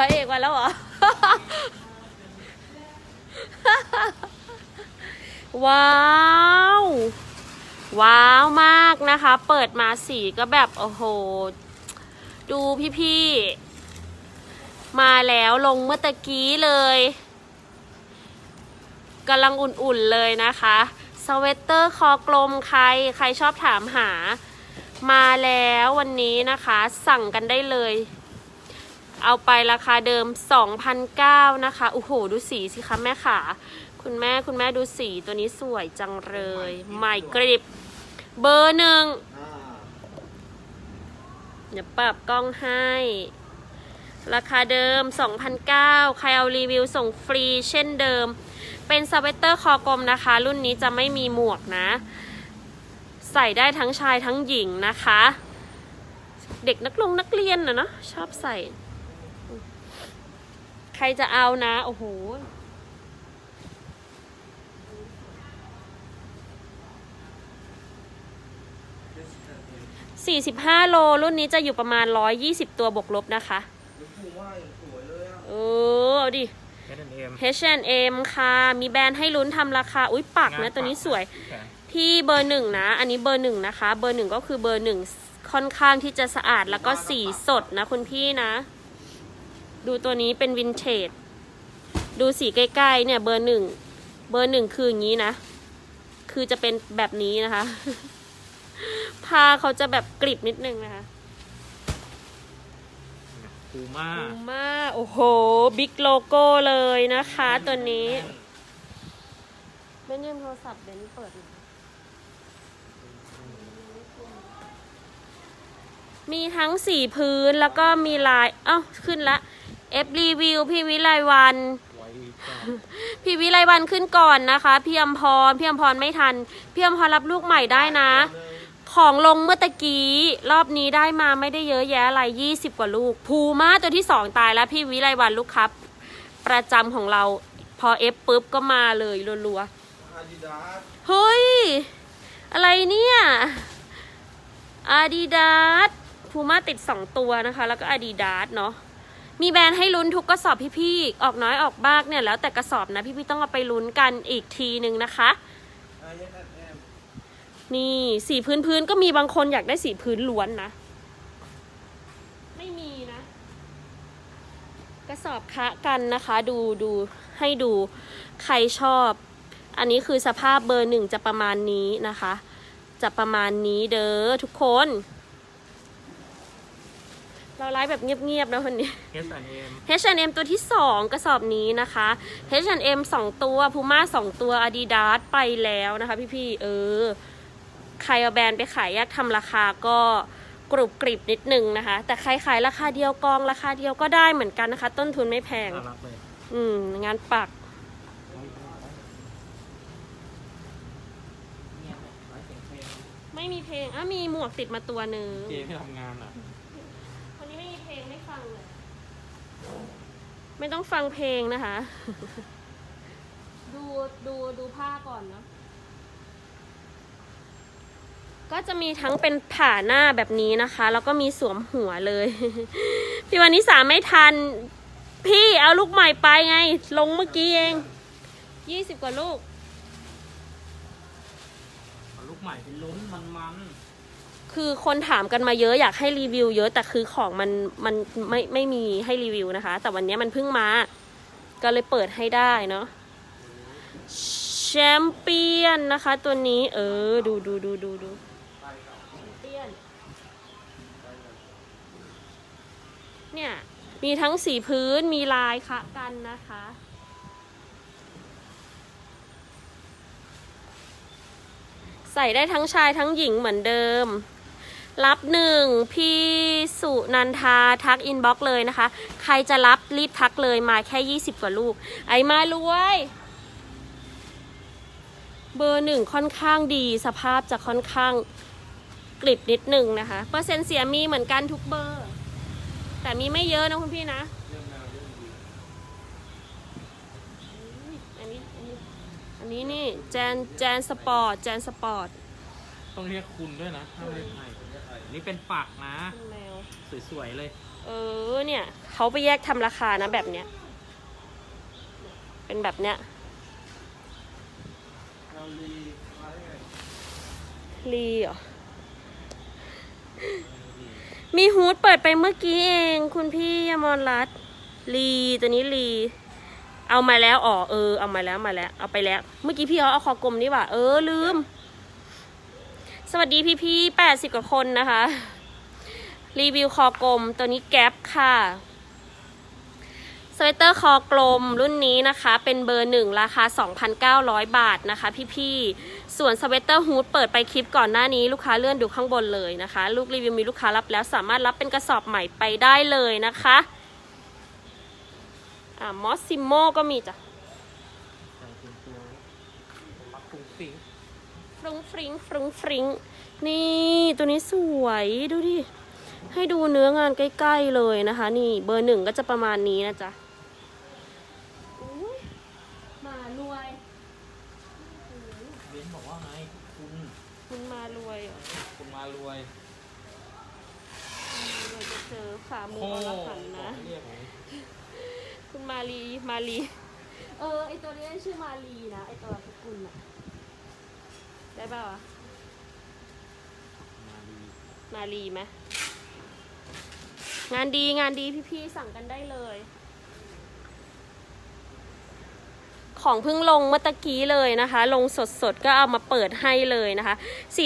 ระเอกมาแล้วเหรอ ว้าว ว้าวมากนะคะ เปิดมาสีก็แบบ โอ้โห ดูพี่ๆ มาแล้วลงเมื่อตะกี้เลยกำลังอุ่นๆเลยนะคะ สเวตเตอร์คอกลมใคร ใครชอบถามหา มาแล้ววันนี้นะคะ สั่งกันได้เลย เอาไปราคาเดิม 2,009นะคะ โอ้โห ดูสีสิคะแม่ขาคุณแม่คุณแม่ดูสีตัวนี้สวยจังเลยใหม่กริบ เบอร์หนึ่งอ่าเดี๋ยวปรับกล้องให้ ราคาเดิม 2,009ใครเอารีวิวส่งฟรีเช่นเดิม เป็นสเวตเตอร์คอกลมนะคะ รุ่นนี้จะไม่มีหมวกนะ ใส่ได้ทั้งชายทั้งหญิงนะคะ เด็กนักลงนักเรียนนะเนาะชอบใส่ ครจะเอานะ โอ้โห45โล รุ่นนี้จะอยู่ประมาณ120ตัวบวกลบนะคะลูกผูว่าอย่างสวยเลยอะเออเอาดิ H&M H&M ค่ะ มีแบรนด์ให้ลุ้นทำราคา อุ้ยปักนะ ตัวนี้สวย พี่เบอร์หนึ่งนะ อันนี้เบอร์หนึ่งนะคะ เบอร์หนึ่งก็คือเบอร์หนึ่งค่อนข้างที่จะสะอาดแล้วก็สีสดนะคุณพี่นะ ดูตัวนี้เป็นวินเทจดูสีใกล้ๆเนี่ยเบอร์หนึ่งเบอร์หนึ่งคืออย่างนี้นะ คือจะเป็นแบบนี้นะคะผ้าเขาจะแบบกริบนิดนึงนะคะคูม่าคูม่าโอ้โห บิ๊กโลโก้เลยนะคะ ตัวนี้เบนยืมโทรศัพท์เบนเปิดหน่อยมีทั้งสีพื้นแล้วก็มีลาย เอ้า ขึ้นละ F รีวิวพี่วิไลวันไว้ก่อนพี่วิไลวันขึ้นก่อนนะคะ พี่อมพร พี่อมพรไม่ทัน พี่อมพรรับลูกใหม่ได้นะ ของลงเมื่อตะกี้ รอบนี้ได้มาไม่ได้เยอะแยะอะไรยี่สิบกว่าลูก ภูมาตัวที่สองตายแล้ว พี่วิไลวันลูกครับ ประจำของเรา พอเอฟปุ๊บก็มาเลยรัวอาดิดาสๆเฮ้ย อะไรเนี่ยอาดิดาสภูมาติดสองตัวนะคะ แล้วก็อาดิดาสเนาะ มีแบรนด์ให้ลุ้นทุกกระสอบพี่ๆ ออกน้อยออกบ้างเนี่ยแล้วแต่กระสอบนะพี่ๆต้องเอาไปลุ้นกันอีกทีหนึ่งนะคะ นี่สีพื้นพื้นๆก็มีบางคนอยากได้สีพื้นล้วนนะ ไม่มีนะ กระสอบคะกันนะคะ ดูดูให้ดูใครชอบ อันนี้คือสภาพเบอร์หนึ่งจะประมาณนี้นะคะ จะประมาณนี้เด้อทุกคน เราไลฟ์แบบเงียบๆนะวันนี้ H&M H&M ตัวที่ 2 กระสอบนี้นะคะ H&M 2 ตัว Puma 2 ตัว Adidas ไปแล้วนะคะ พี่ๆ เออ ใครเอาแบรนด์ไปขายแยกทำราคาก็กรุบกริบนิดนึงนะคะ แต่ใครขายราคาเดียวกองราคาเดียวก็ได้เหมือนกันนะคะ ต้นทุนไม่แพง น่ารักเลยอืม งานปัก ไม่มีเพลงอะมีหมวกติดมาตัวหนึ่งเจไม่ทำงานอะ วันนี้ไม่มีเพลงไม่ฟังเลย ไม่ต้องฟังเพลงนะคะ ดูดูดูผ้าก่อนเนาะก็จะมีทั้งเป็นผ่าหน้าแบบนี้นะคะ แล้วก็มีสวมหัวเลย พี่วันนี้สามไม่ทัน พี่เอาลูกใหม่ไปไง ลงเมื่อกี้เองยี่สิบกว่าลูก เอาลูกใหม่ไปลุ้นมันมัน คือคนถามกันมาเยอะอยากให้รีวิว เยอะแต่คือของมันมันไม่ไม่มีให้รีวิวนะคะ แต่วันนี้มันเพิ่งมา ก็เลยเปิดให้ได้เนาะแชมเปี้ยนนะคะ ตัวนี้ เออ ดูดูดูดูดูแชมเปี้ยน เนี่ย มีทั้งสีพื้นมีลายคะกันนะคะใส่ได้ทั้งชายทั้งหญิงเหมือนเดิม รับหนึ่งพี่สุนันทาทักอินบ็อกเลยนะคะ ใครจะรับรีบทักเลยมาแค่ 20 กว่าลูก ไอมารวยเบอร์หนึ่งค่อนข้างดีสภาพจะค่อนข้างกริบนิดหนึ่งนะคะ เปอร์เซ็นต์เสียมีเหมือนกันทุกเบอร์ แต่มีไม่เยอะนะคุณพี่นะอันนี้อันนี้นี่แจนแจนสปอร์ตแจนสปอร์ต ต้องเรียกคุณด้วยนะถ้าเรียกไทย นี่เป็นปักนะ แมว สวยๆเลยอเออเนี่ยเขาไปแยกทำราคานะแบบเนี้ย เป็นแบบเนี้ยเราลีมาได้ไงลีเหรอ มีฮูดเปิดไปเมื่อกี้เอง คุณพี่ยมรรัตน์ลีตัวนี้ลี เอามาแล้วอ๋อเออเอามาแล้วมาแล้ว เอาไปแล้ว เมื่อกี้พี่เขาเอาคอกลมนี่หว่า เออลืม สวัสดีพี่พี่แปดสิบกว่าคนนะคะ รีวิวคอกลมตัวนี้แก๊ปค่ะสเวตเตอร์คอกลมรุ่นนี้นะคะ เป็นเบอร์หนึ่งราคา 2,900 บาทนะคะ พี่ๆส่วนสเวตเตอร์ฮูดเปิดไปคลิปก่อนหน้านี้ลูกค้าเลื่อนดูข้างบนเลยนะคะ ลูกรีวิวมีลูกค้ารับแล้วสามารถรับเป็นกระสอบใหม่ไปได้เลยนะคะอ่ามอสซิโมก็มีจ้ะ ฟิงฟรุ้งฟริ้งฟรุ้งฟริ้งนี่ตัวนี้สวยดูดิ ให้ดูเนื้องานใกล้ ๆ เลยนะคะ นี่เบอร์หนึ่งก็จะประมาณนี้นะจ๊ะอุ๊ยมารวยเบนบอกว่าไงคุณคุณมารวยเหรอคุณมารวยเราจะเจอฝ่ามือโอ้อรหันต์นะ เรียกไงคุณมาลีมาลี เออไอตัวนี้ชื่อมาลีนะไอตัวสกุลอะ ได้ป่าวะมาดีมาลีไหมงานดีงานดีพี่ๆสั่งกันได้เลย ของเพิ่งลงเมื่อตะกี้เลยนะคะ ลงสดๆ ก็เอามาเปิดให้เลยนะคะ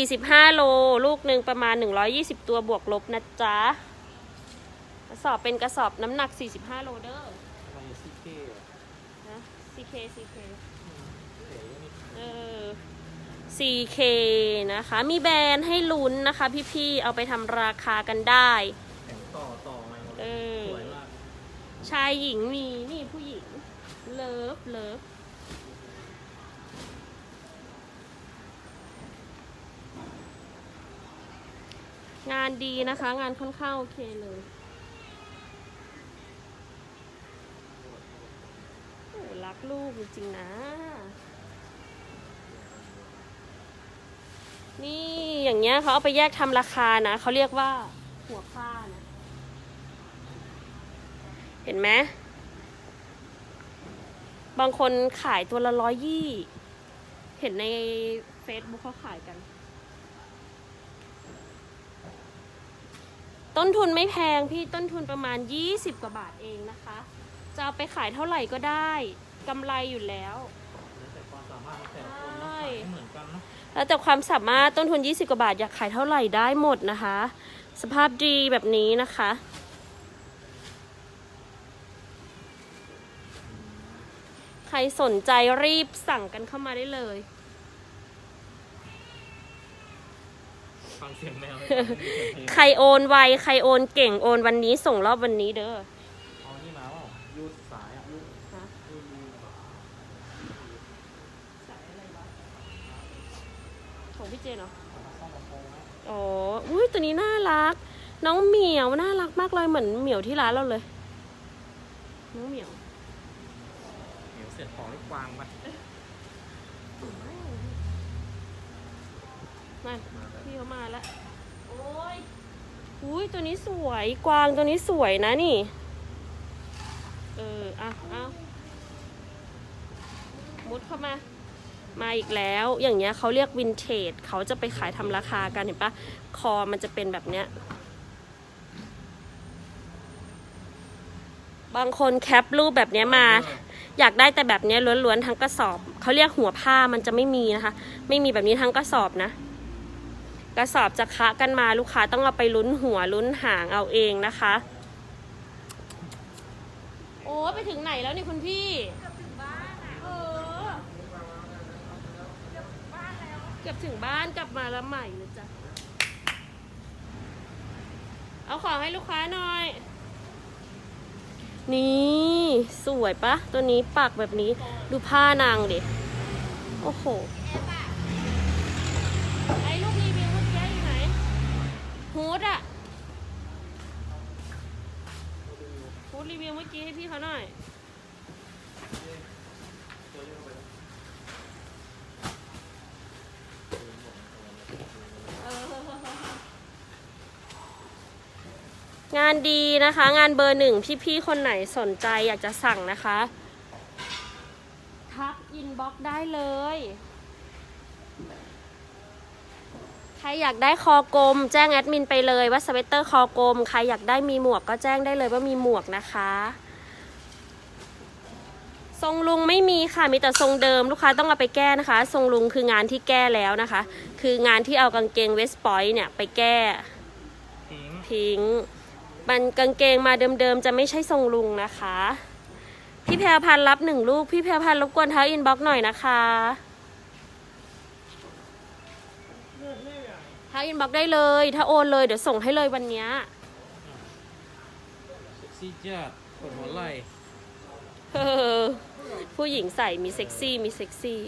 45 โลลูกหนึ่งประมาณ 120 ตัวบวกลบนะจ๊ะกระสอบเป็นกระสอบน้ำหนัก 45 โลเด้อ อะไรซิเก้ นะ CK CK เก๋นี่เออ CK นะคะ มีแบรนด์ให้ลุ้นนะคะพี่ๆ เอาไปทำราคากันได้แข็งต่อต่อมาเออสวยมากชายหญิงมี นี่ผู้หญิง เลิฟเลิฟงานดีนะคะ งานค่อนข้างโอเคเลยโอ้รักลูกจริงๆนะ นี่อย่างเงี้ยเขาเอาไปแยกทำราคานะเขาเรียกว่าหัวผ้านะ เห็นไหมบางคนขายตัวละร้อยยี่ เห็นใน Facebook เขาขายกัน ต้นทุนไม่แพงพี่ต้นทุนประมาณ 20 กว่าบาทเองนะคะ จะเอาไปขายเท่าไหร่ก็ได้กำไรอยู่แล้วแต่ความสามารถแต่ แล้วแต่ความสามารถต้นทุน 20 กว่าบาทอยากขายเท่าไหร่ได้หมดนะคะ สภาพดีแบบนี้นะคะ ใครสนใจรีบสั่งกันเข้ามาได้เลยฟังเสียงแมว ใครโอนไว ใครโอนเก่งโอนวันนี้ส่งรอบวันนี้เด้อ เอานี่มาว่ายูดสายอะยูด ฮะ ยูด ของพี่เจนเหรอซ่อมลำโพงนะอ๋ออุ้ยตัวนี้น่ารัก น้องเหมียวน่ารักมากเลยเหมือนเหมียวที่ร้านเราเลย น้องเหมียวเดี๋ยวเสร็จของลูกวางไปมาพี่เขามาแล้ว โอ้ยอุ้ยตัวนี้สวยกวางตัวนี้สวยนะนี่ เออ อะ เอามุดเข้ามา มาอีกแล้ว อย่างเงี้ยเขาเรียกวินเทจเขาจะไปขายทำราคากันเห็นปะคอมันจะเป็นแบบเนี้ย บางคนแคปรูปแบบเนี้ยมา อยากได้แต่แบบเนี้ยล้วนๆทั้งกระสอบ เขาเรียกหัวผ้ามันจะไม่มีนะคะ ไม่มีแบบนี้ทั้งกระสอบนะ กระสอบจะคะกันมาลูกค้าต้องเอาไปลุ้นหัวลุ้นหางเอาเองนะคะ โอ้ไปถึงไหนแล้วนี่คุณพี่เกือบถึงบ้านอะเออ เกือบถึงบ้านกลับมาแล้วใหม่เลยจ้ะ เอาของให้ลูกค้าหน่อย นี่สวยปะ ตัวนี้ปักแบบนี้ ดูผ้านางดิ โอ้โหไอ้ลูกรีวิวเมื่อกี้อยู่ไหนฮูดอะฮูดรีวิวเมื่อกี้ให้พี่เขาหน่อย เอองานดีนะคะ งานเบอร์หนึ่งพี่ๆคนไหนสนใจอยากจะสั่งนะคะ ทักอินบ็อกได้เลย ใครอยากได้คอกลม แจ้งแอดมินไปเลยว่าสเวตเตอร์คอกลม ใครอยากได้มีหมวกก็แจ้งได้เลยว่ามีหมวกนะคะทรงลุงไม่มีค่ะมีแต่ทรงเดิมลูกค้าต้องเอาไปแก้นะคะ ทรงลุงคืองานที่แก้แล้วนะคะ คืองานที่เอากางเกงเวสปอยเนี่ยไปแก้ ทิ้งทิ้ง มันกางเกงมาเดิมๆจะไม่ใช่ทรงลุงนะคะ พี่แพรพันธ์รับหนึ่งลูก พี่แพรพันธ์รบกวนทักอินบ็อกซ์หน่อยนะคะทักอินบ็อกซ์ได้เลย ถ้าโอนเลยเดี๋ยวส่งให้เลยวันเนี้ยเซ็กซี่จัดปวดหัวไหล่เออผู้หญิงใส่มีเซ็กซี่มีเซ็กซี่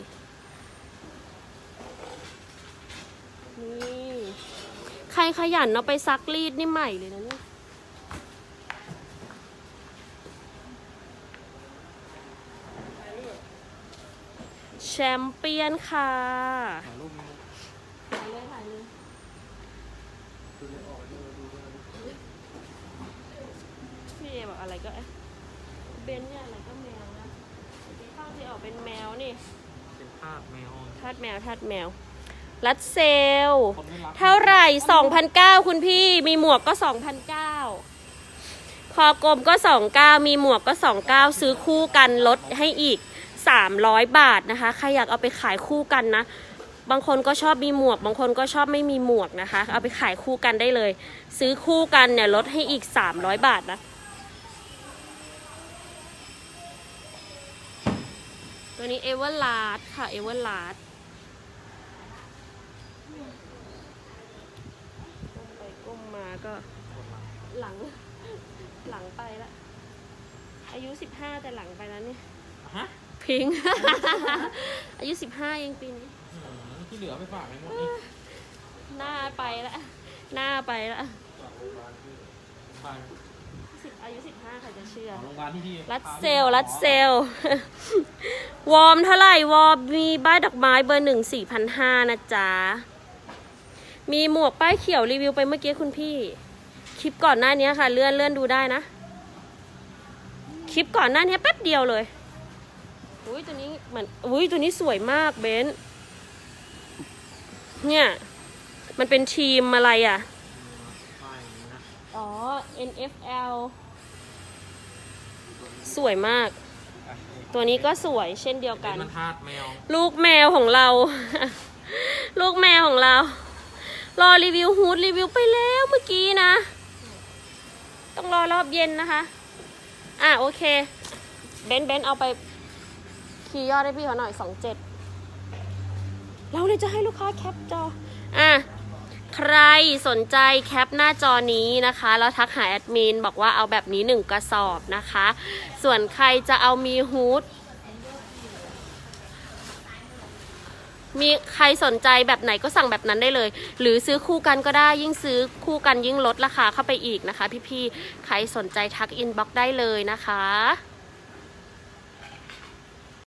นี่ใครขยันเอาไปซักรีดนี่ใหม่เลยนะเนี่ย แชมเปี้ยนค่ะถ่ายรูปถ่ายเลยถ่ายเลยพี่เอบอกอะไรก็เอ๊ะเบนเนี่ยอะไรก็แมวนะพี่ข้างที่ออกเป็นแมวนี่ เป็นภาพแมวทาดแมวทาดแมว รัดเซลคนไม่รักเท่าไหร่2,009คุณพี่ มีหมวกก็2,009คอกลมก็ 29 มีหมวกก็ 29 ซื้อคู่กันลดให้อีก 300 บาทนะคะใครอยากเอาไปขายคู่กันนะ บางคนก็ชอบมีหมวก บางคนก็ชอบไม่มีหมวกนะคะ เอาไปขายคู่กันได้เลย ซื้อคู่กันเนี่ยลดให้อีก 300 บาทนะตัวนี้เอเวอร์ลาดค่ะเอเวอร์ลาดก้มไปก้มมาก็หลังหลังไปละ อายุสิบห้าแต่หลังไปแล้วเนี่ย ฮะ พิง อายุสิบห้าเองปีนี้อืมที่เหลือไปฝากไปหมดนี่หน้าไปละหน้าไปละฝากสิบอายุสิบห้าใครจะเชื่อ โรงพยาบาลที่พี่รัดเซลลรัดเซลลวอร์มเท่าไหร่ วอร์มมีป้ายดอกไม้เบอร์หนึ่งสี่พันห้านะจ๊ะ มีหมวกป้ายเขียวรีวิวไปเมื่อกี้คุณพี่ คลิปก่อนหน้านี้ค่ะ เลื่อนเลื่อนดูได้นะ คลิปก่อนหน้านี้แป๊บเดียวเลย อุ้ยตัวนี้เหมือนอุ้ยตัวนี้สวยมากเบนซ์เนี่ย มันเป็นทีมอะไรอะป้ายอย่างนี้นะอ๋อ NFL สวยมากอะตัวนี้ก็สวยเช่นเดียวกัเป็นนมันทาดแมว ลูกแมวของเรา ลูกแมวของเรา รอรีวิวฮูดรีวิวไปแล้วเมื่อกี้นะ ต้องรอรอบเย็นนะคะ อะโอเค เบนซ์เบนซ์เอาไป คีย์ยอดให้พี่เขาหน่อยสองเจ็ดเราเลยจะให้ลูกค้าแคปจอ อะ ใครสนใจแคปหน้าจอนี้นะคะ แล้วทักหาแอดมินบอกว่าเอาแบบนี้หนึ่งกระสอบนะคะ ส่วนใครจะเอามีฮูดมีใครสนใจแบบไหนก็สั่งแบบนั้นได้เลย หรือซื้อคู่กันก็ได้ยิ่งซื้อคู่กันยิ่งลดราคาเข้าไปอีกนะคะ พี่ๆ ใครสนใจทักอินบ็อกได้เลยนะคะ